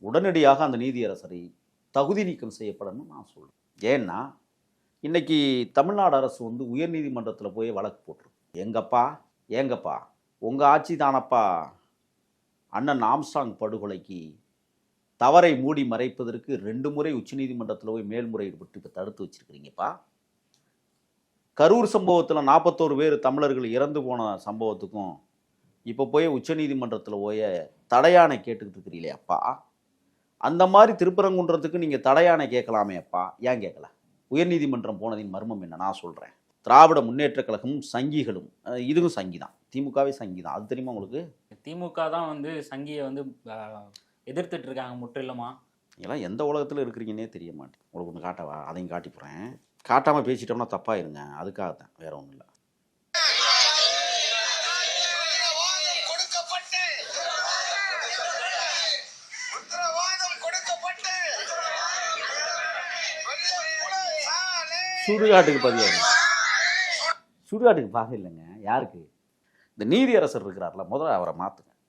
உடனடியாக அந்த நீதியரசரை தகுதி நீக்கம் செய்யப்படணும்னு நான் சொல்கிறேன் ஏன்னா இன்றைக்கி தமிழ்நாடு அரசு வந்து உயர்நீதிமன்றத்தில் போய் வழக்கு போட்டிருக்கு. எங்கப்பா? ஏங்கப்பா? உங்கள் ஆட்சி தானப்பா? அண்ணன் ஆம்ஸ்டாங் படுகொலைக்கு தவறை மூடி மறைப்பதற்கு ரெண்டு முறை உச்சநீதிமன்றத்தில் போய் மேல்முறையீடு விட்டு இப்போ தடுத்து வச்சுருக்கிறீங்கப்பா. கரூர் சம்பவத்தில் நாற்பத்தோரு பேர் தமிழர்கள் இறந்து போன சம்பவத்துக்கும் இப்போ போய் உச்சநீதிமன்றத்தில் போய் தடையானை கேட்டுக்கிட்டு இருக்கிறீங்களே அப்பா. அந்த மாதிரி திருப்பரங்குன்றத்துக்கு நீங்கள் தடையானை கேட்கலாமே அப்பா. ஏன் கேட்கல? உயர்நீதிமன்றம் போனதின் மர்மம் என்ன? நான் சொல்கிறேன் திராவிட முன்னேற்றக் கழகமும் சங்கிகளும் இதுவும் சங்கி தான் திமுகவே சங்கி தான் அது தெரியுமா உங்களுக்கு? திமுக தான் வந்து சங்கியை வந்து எதிர்த்துட்டு இருக்காங்க முற்றிலுமா? நீங்களாம் எந்த உலகத்தில் இருக்கிறீங்கன்னே தெரிய மாட்டேன் உங்களுக்கு ஒன்று காட்டவா? அதையும் காட்டி போகிறேன் காட்டாமல் பேசிட்டோம்னா தப்பாயிருங்க அதுக்காக தான். வேற ஒன்றும் இல்லை. சுடுகாட்டுக்கு பதிவாக சுடுகாட்டுக்கு பாக இல்லைங்க. யாருக்கு? இந்த நீதியரசர் இருக்கிறார்ல முதல்ல அவரை மாற்றுங்க